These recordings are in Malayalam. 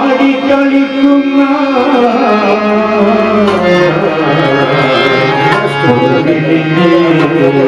ആടിക്കളിക്കുന്ന അള്ളാഹു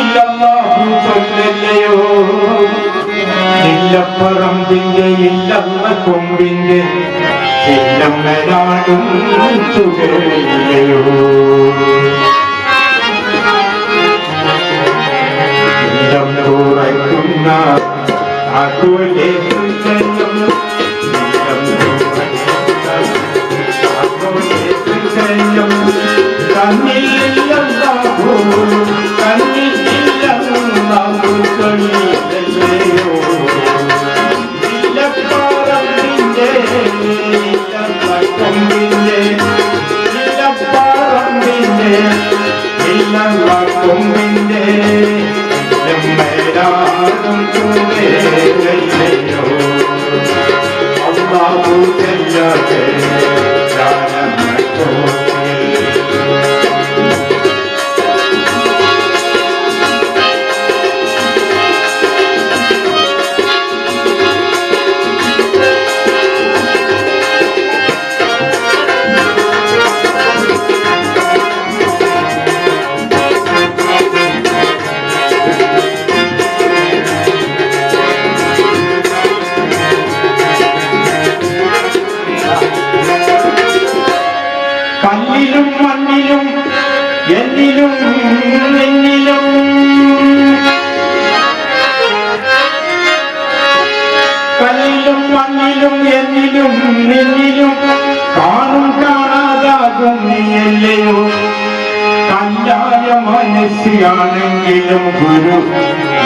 ഇല്ലല്ലാഹു ചൊല്ലല്ലയോ? ഇല്ലപ്പറമ്പിന്റെ ഇല്ലമ്മ കൊമ്പിന്റെ ഇല്ലമ്മരാടും ചുകല്ലയോ ഇല്ലം Allah bu dünyada എന്നിലും നിന്നിലും കല്ലിലും മണ്ണിലും എന്നിലും നിന്നിലും കാണും കാണാതാകും നീയല്ലയോ കല്ലായ മനസ്സിയാണെങ്കിലും ഗുരു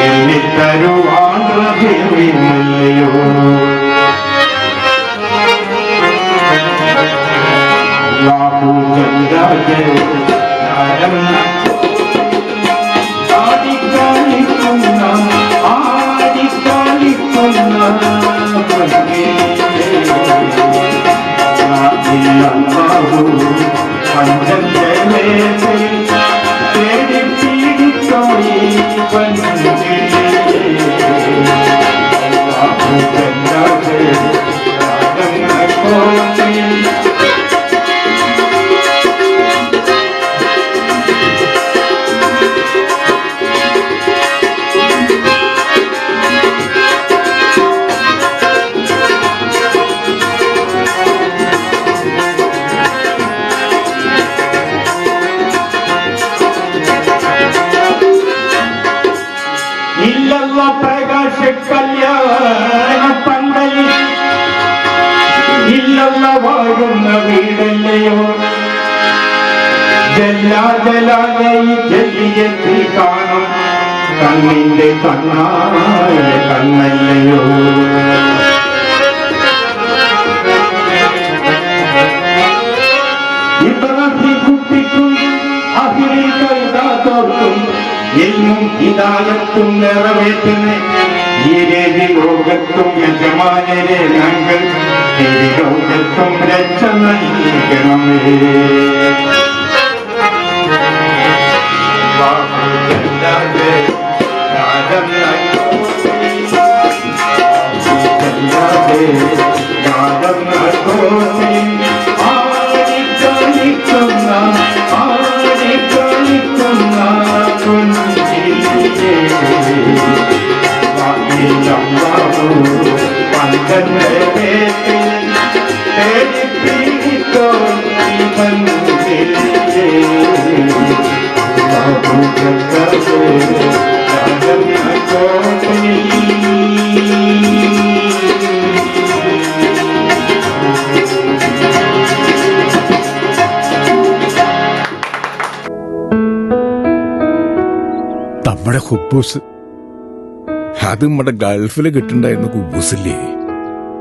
എന്നിൽ ഇല്ലല്ല വാഴുന്ന വീടല്ലയോ? കണ്ണിന്റെ കണ്ണായ കണ്ണല്ലയോ ും? നിറവേറ്റുന്ന ഈ രവി ലോകത്തും യജമാനരെ ഞങ്ങൾ ലോകത്തും രക്ഷ നൽകണമേ. നമ്മുടെ ഹുബൂസ്. അത് നമ്മുടെ ഗൾഫിൽ കിട്ടുണ്ടായിരുന്ന കുബൂസില്ലേ?